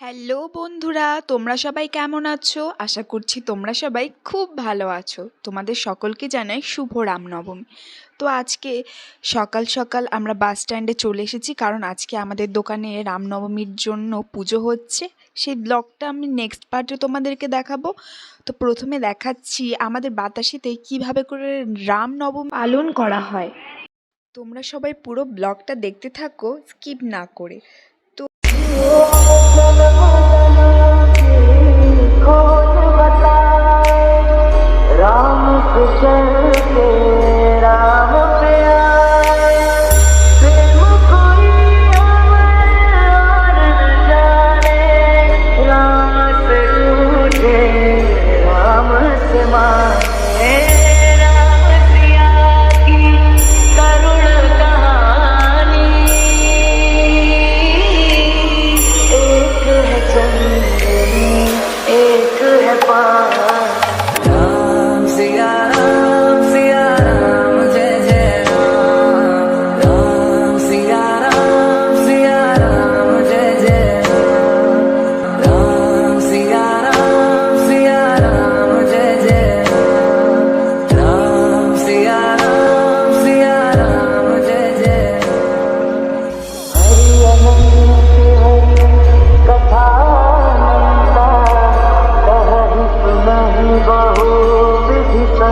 Hello বন্ধুরা, তোমরা সবাই কেমন আছো? আশা করছি তোমরা সবাই খুব ভালো আছো। তোমাদের সকলকে জানাই শুভ রামনবমী। তো আজকে সকাল সকাল আমরা বাস স্ট্যান্ডে চলে এসেছি, কারণ আজকে আমাদের দোকানে রামনবমীর জন্য পুজো হচ্ছে। সেই ব্লগটা আমি নেক্সট পার্টে তোমাদেরকে দেখাবো। তো প্রথমে দেখাচ্ছি আমাদের বাতাসিতে কীভাবে করে রামনবমী পালন করা হয়। তোমরা সবাই পুরো ব্লগটা দেখতে থাকো স্কিপ না করে। তো রাম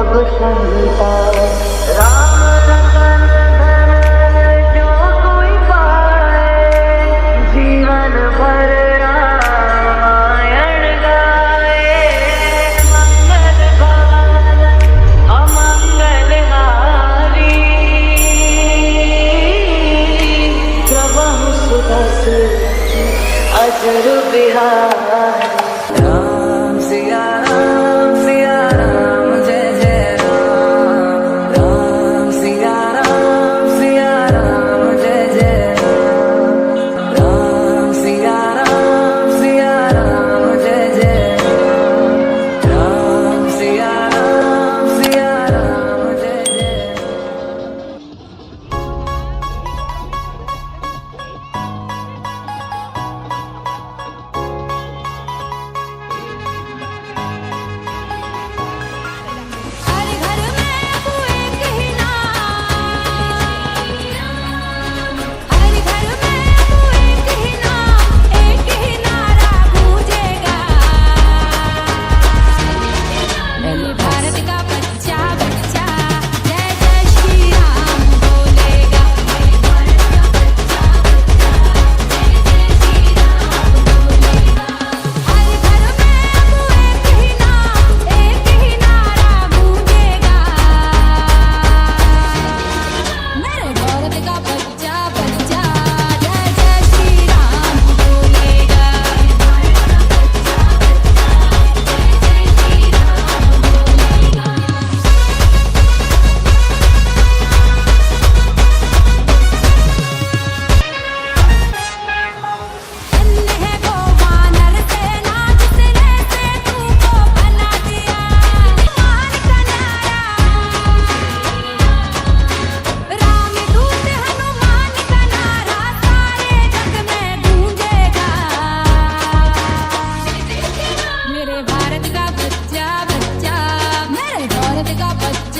我想你到 think I'll